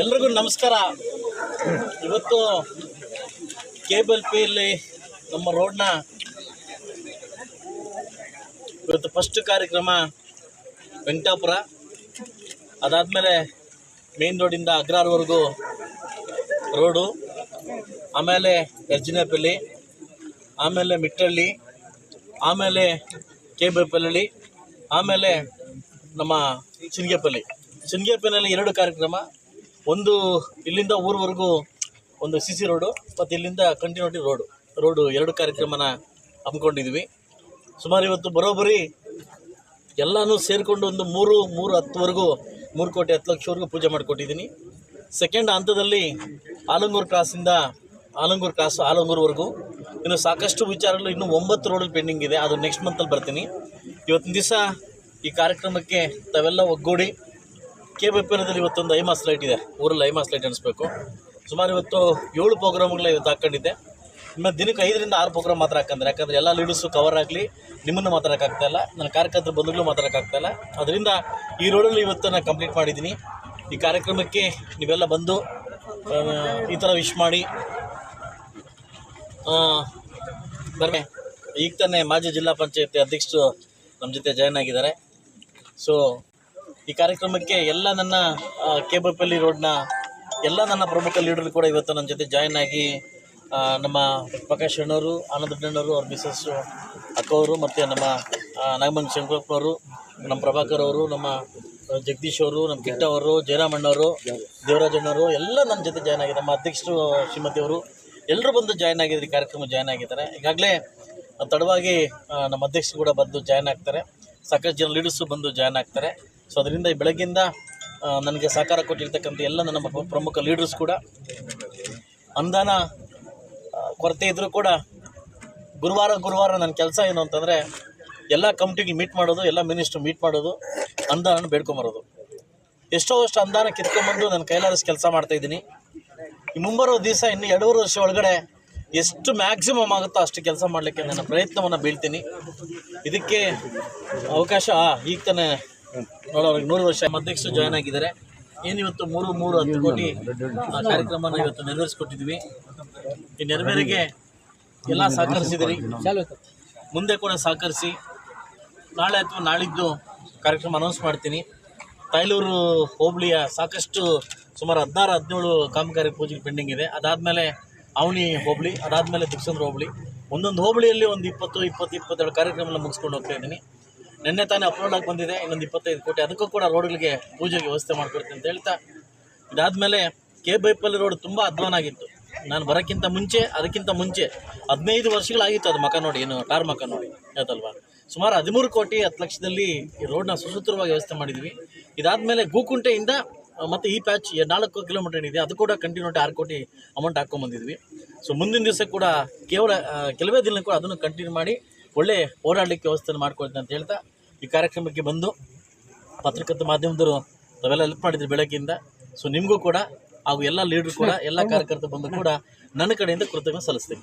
ಎಲ್ರಿಗೂ ನಮಸ್ಕಾರ. ಇವತ್ತು ಕೇಬಲ್ ಪಿಯಲ್ಲಿ ನಮ್ಮ ರೋಡ್ನ ಇವತ್ತು ಫಸ್ಟ್ ಕಾರ್ಯಕ್ರಮ ವೆಂಕಟಾಪುರ. ಅದಾದ್ಮೇಲೆ ಮೇನ್ ರೋಡಿಂದ ಅಗ್ರಾರ್ವರೆಗೂ ರೋಡು. ಆಮೇಲೆ ಎರ್ಜಿನಪಲ್ಲಿ ಆಮೇಲೆ ಮಿಟ್ಟಳ್ಳಿ ಆಮೇಲೆ ಕೇಬಲ್ಪಲ್ಲಿ ಆಮೇಲೆ ನಮ್ಮ ಚಿನ್ಗೆಪಲ್ಲಿ ಚಿನ್ಗೆಪಲ್ಲಿ ಎರಡು ಕಾರ್ಯಕ್ರಮ. ಒಂದು ಇಲ್ಲಿಂದ ಊರವರೆಗೂ ಒಂದು ಸಿ ಸಿ ರೋಡು ಮತ್ತು ಇಲ್ಲಿಂದ ಕಂಟಿನ್ಯೂಟಿ ರೋಡು ರೋಡು ಎರಡು ಕಾರ್ಯಕ್ರಮನ ಹಮ್ಮಿಕೊಂಡಿದ್ವಿ. ಸುಮಾರು ಇವತ್ತು ಬರೋಬ್ಬರಿ ಎಲ್ಲನೂ ಸೇರಿಕೊಂಡು ಒಂದು ಮೂರು ಮೂರು ಹತ್ತುವರೆಗೂ, ಮೂರು ಕೋಟಿ, ಹತ್ತು ಲಕ್ಷವರೆಗೂ ಪೂಜೆ ಮಾಡಿಕೊಟ್ಟಿದ್ದೀನಿ. ಸೆಕೆಂಡ್ ಹಂತದಲ್ಲಿ ಆಲಂಗೂರು ಕ್ರಾಸಿಂದ ಆಲಂಗೂರು ಕ್ರಾಸ್ ಆಲಂಗೂರ್ವರೆಗೂ ಇನ್ನು ಸಾಕಷ್ಟು ವಿಚಾರಗಳು ಇನ್ನೂ ಒಂಬತ್ತು ರೋಡಲ್ಲಿ ಪೆಂಡಿಂಗ್ ಇದೆ. ಅದು ನೆಕ್ಸ್ಟ್ ಮಂತಲ್ಲಿ ಬರ್ತೀನಿ. ಇವತ್ತಿನ ದಿವಸ ಈ ಕಾರ್ಯಕ್ರಮಕ್ಕೆ ತಾವೆಲ್ಲ ಒಗ್ಗೂಡಿ ಕೆ ಬಿ ಪಿ ಇವತ್ತೊಂದು ಐಮಾಸ್ ಲೈಟ್ ಇದೆ. ಊರಲ್ಲಿ ಐಮಾಸ್ ಲೈಟ್ ಅನಿಸ್ಬೇಕು ಸುಮಾರು ಇವತ್ತು ಏಳು ಪ್ರೋಗ್ರಾಮ್ಗಳನ್ನ ಇವತ್ತು ಹಾಕ್ಕೊಂಡಿದ್ದೆ ಇನ್ನು ದಿನಕ್ಕೆ ಐದರಿಂದ ಆರು ಪ್ರೋಗ್ರಾಮ್ ಮಾತ್ರ ಹಾಕಂದ್ರೆ, ಯಾಕಂದರೆ ಎಲ್ಲ ಲೀಡರ್ಸು ಕವರ್ ಆಗಲಿ, ನಿಮ್ಮನ್ನು ಮಾತಾಡೋಕ್ಕಾಗ್ತಾ ಇಲ್ಲ. ನನ್ನ ಕಾರ್ಯಕರ್ತರ ಬಂಧುಗಳು ಮಾತಾಡೋಕ್ಕಾಗ್ತಾ ಇಲ್ಲ. ಅದರಿಂದ ಈ ರೋಡಲ್ಲಿ ಇವತ್ತು ನಾನು ಕಂಪ್ಲೀಟ್ ಮಾಡಿದ್ದೀನಿ. ಈ ಕಾರ್ಯಕ್ರಮಕ್ಕೆ ನೀವೆಲ್ಲ ಬಂದು ಈ ಥರ ವಿಶ್ ಮಾಡಿ ಬರ್ಮೆ ಈಗ ತಾನೇ ಮಾಜಿ ಜಿಲ್ಲಾ ಪಂಚಾಯತಿ ಅಧ್ಯಕ್ಷರು ನಮ್ಮ ಜೊತೆ ಜಾಯ್ನ್ ಆಗಿದ್ದಾರೆ. ಸೊ ಈ ಕಾರ್ಯಕ್ರಮಕ್ಕೆ ಎಲ್ಲ ನನ್ನ ಕೇಬಲ್ಪಲ್ಲಿ ರೋಡ್ನ ಎಲ್ಲ ನನ್ನ ಪ್ರಮುಖ ಲೀಡರ್ ಕೂಡ ಇವತ್ತು ನನ್ನ ಜೊತೆ ಜಾಯ್ನ್ ಆಗಿ ನಮ್ಮ ಪ್ರಕಾಶ್ ಅಣ್ಣವರು, ಆನಂದ್ ಅಣ್ಣವರು, ಅವ್ರ ಮಿಸಸ್ಸು ಅಕ್ಕವರು ಮತ್ತು ನಮ್ಮ ನಾಗಮಂಗ್ ಶಂಕರಪ್ಪನವರು ನಮ್ಮ ಪ್ರಭಾಕರ್ ಅವರು, ನಮ್ಮ ಜಗದೀಶ್ ಅವರು, ನಮ್ಮ ಕಿಟ್ಟ ಅವರು ಜಯರಾಮಣ್ಣವರು ದೇವರಾಜ್ ಅಣ್ಣವರು, ಎಲ್ಲ ನನ್ನ ಜೊತೆ ಜಾಯ್ನ್ ಆಗಿದ್ದಾರೆ. ನಮ್ಮ ಅಧ್ಯಕ್ಷರು ಶ್ರೀಮತಿ ಅವರು ಎಲ್ಲರೂ ಬಂದು ಜಾಯ್ನ್ ಆಗಿದ್ದಾರೆ ಕಾರ್ಯಕ್ರಮ ಜಾಯ್ನ್ ಆಗಿದ್ದಾರೆ. ಈಗಾಗಲೇ ತಡವಾಗಿ ನಮ್ಮ ಅಧ್ಯಕ್ಷರು ಕೂಡ ಬಂದು ಜಾಯ್ನ್ ಆಗ್ತಾರೆ. ಸಾಕಷ್ಟು ಜನ ಲೀಡರ್ಸು ಬಂದು ಜಾಯ್ನ್ ಆಗ್ತಾರೆ. ಸೊ ಅದರಿಂದ ಬೆಳಗ್ಗಿಂದ ನನಗೆ ಸಹಕಾರ ಕೊಟ್ಟಿರ್ತಕ್ಕಂಥ ಎಲ್ಲ ನನ್ನ ಪ್ರಮುಖ ಲೀಡರ್ಸ್ ಕೂಡ, ಅನುದಾನ ಕೊರತೆ ಇದ್ದರೂ ಕೂಡ ಗುರುವಾರ ಗುರುವಾರ ನನ್ನ ಕೆಲಸ ಏನು ಅಂತಂದರೆ, ಎಲ್ಲ ಕಮಿಟಿಗೆ ಮೀಟ್ ಮಾಡೋದು, ಎಲ್ಲ ಮಿನಿಸ್ಟ್ರು ಮೀಟ್ ಮಾಡೋದು ಅನುದಾನ ಬೇಡ್ಕೊಂಬರೋದು. ಎಷ್ಟೋ ಅಷ್ಟು ಅನುದಾನ ಕಿತ್ಕೊಂಬಂದು ನನ್ನ ಕೈಲಾದಷ್ಟು ಕೆಲಸ ಮಾಡ್ತಾಯಿದ್ದೀನಿ ಈ ಮುಂಬರೋ ದಿವಸ ಇನ್ನು ಎರಡೂವರೆ ವರ್ಷ ಒಳಗಡೆ ಎಷ್ಟು ಮ್ಯಾಕ್ಸಿಮಮ್ ಆಗುತ್ತೋ ಅಷ್ಟು ಕೆಲಸ ಮಾಡಲಿಕ್ಕೆ ನನ್ನ ಪ್ರಯತ್ನವನ್ನು ಬೀಳ್ತೀನಿ. ಇದಕ್ಕೆ ಅವಕಾಶ ಈಗ ತಾನೇ ನೋಡೋರಿಗೆ ನೂರು ವರ್ಷ ಅಧ್ಯಕ್ಷರು ಜಾಯ್ನ್ ಆಗಿದ್ದಾರೆ. ಏನಿವತ್ತು ಮೂರು ಮೂರು ಹತ್ತು ಕೋಟಿ ಆ ಕಾರ್ಯಕ್ರಮನ ಇವತ್ತು ನೆರವೇರಿಸ್ಕೊಟ್ಟಿದ್ವಿ ಈ ನೆರವೇರಿಗೆ ಎಲ್ಲ ಸಹಕರಿಸಿದಿರಿ. ಮುಂದೆ ಕೂಡ ಸಹಕರಿಸಿ, ನಾಳೆ ಅಥವಾ ನಾಳಿದ್ದು ಕಾರ್ಯಕ್ರಮ ಅನೌನ್ಸ್ ಮಾಡ್ತೀನಿ. ತೈಲೂರು ಹೋಬಳಿಯ ಸಾಕಷ್ಟು ಸುಮಾರು ಹದಿನಾರು, ಹದಿನೇಳು ಕಾಮಗಾರಿ ಪೂಜೆ ಪೆಂಡಿಂಗ್ ಇದೆ. ಅದಾದಮೇಲೆ ಅವನಿ ಹೋಬಳಿ, ಅದಾದಮೇಲೆ ದುಕ್ಸಂದ್ರ ಹೋಬಳಿ. ಒಂದೊಂದು ಹೋಬಳಿಯಲ್ಲಿ ಒಂದು ಇಪ್ಪತ್ತು ಇಪ್ಪತ್ತು, ಇಪ್ಪತ್ತೆರಡು ಕಾರ್ಯಕ್ರಮ ಮುಗಿಸ್ಕೊಂಡು ಹೋಗ್ತಾ ಇದ್ದೀನಿ. ನಿನ್ನೆ ತಾನೇ ಅಪ್ಲೋಡ್ ಆಗಿ ಬಂದಿದೆ, ಇನ್ನೊಂದು ಇಪ್ಪತ್ತೈದು ಕೋಟಿ. ಅದಕ್ಕೂ ಕೂಡ ರೋಡ್ಗಳಿಗೆ ಪೂಜೆಗೆ ವ್ಯವಸ್ಥೆ ಮಾಡ್ಕೊಡ್ತೀನಿ ಅಂತ ಹೇಳ್ತಾ, ಇದಾದಮೇಲೆ ಕೆ ಬೈಪಲ್ಲಿ ರೋಡ್ ತುಂಬ ಅಧ್ವಾನಾಗಿತ್ತು ನಾನು ಬರೋಕ್ಕಿಂತ ಮುಂಚೆ, ಅದಕ್ಕಿಂತ ಮುಂಚೆ ಹದಿನೈದು ವರ್ಷಗಳಾಗಿತ್ತು ಅದು ಮಕ ನೋಡಿ, ಏನು ಟಾರ್ ಮಕ ನೋಡಿ ಆಯ್ತಲ್ವಾ ಸುಮಾರು ಹದಿಮೂರು ಕೋಟಿ ಹತ್ತು ಲಕ್ಷದಲ್ಲಿ ಈ ರೋಡ್ನ ಸುಸೂತ್ರವಾಗಿ ವ್ಯವಸ್ಥೆ ಮಾಡಿದ್ವಿ. ಇದಾದಮೇಲೆ ಗೂಕುಂಟೆಯಿಂದ ಮತ್ತೆ ಈ ಪ್ಯಾಚ್ ನಾಲ್ಕು ಕಿಲೋಮೀಟರ್ ಏನಿದೆ ಅದು ಕೂಡ ಕಂಟಿನ್ಯೂಟಿ ಆರು ಕೋಟಿ ಅಮೌಂಟ್ ಹಾಕ್ಕೊಂಬಂದಿದ್ವಿ ಸೊ ಮುಂದಿನ ದಿವಸ ಕೂಡ ಕೇವಲ ಕೆಲವೇ ದಿನ ಕೂಡ ಅದನ್ನು ಕಂಟಿನ್ಯೂ ಮಾಡಿ ಒಳ್ಳೆ ಓಡಾಡಲಿಕ್ಕೆ ವ್ಯವಸ್ಥೆಯನ್ನು ಮಾಡ್ಕೊಳ್ತೀನಿ ಅಂತ ಹೇಳ್ತಾ ಈ ಕಾರ್ಯಕ್ರಮಕ್ಕೆ ಬಂದು ಪತ್ರಕರ್ತ ಮಾಧ್ಯಮದವರು ತಾವೆಲ್ಲ ಹೆಲ್ಪ್ ಮಾಡಿದ್ರಿ ಬೆಳಗ್ಗೆಯಿಂದ. ಸೊ ನಿಮಗೂ ಕೂಡ ಹಾಗೂ ಎಲ್ಲ ಲೀಡರ್ ಕೂಡ ಎಲ್ಲ ಕಾರ್ಯಕರ್ತರು ಬಂದು ಕೂಡ ನನ್ನ ಕಡೆಯಿಂದ ಕೃತಜ್ಞ ಸಲ್ಲಿಸ್ತೀನಿ.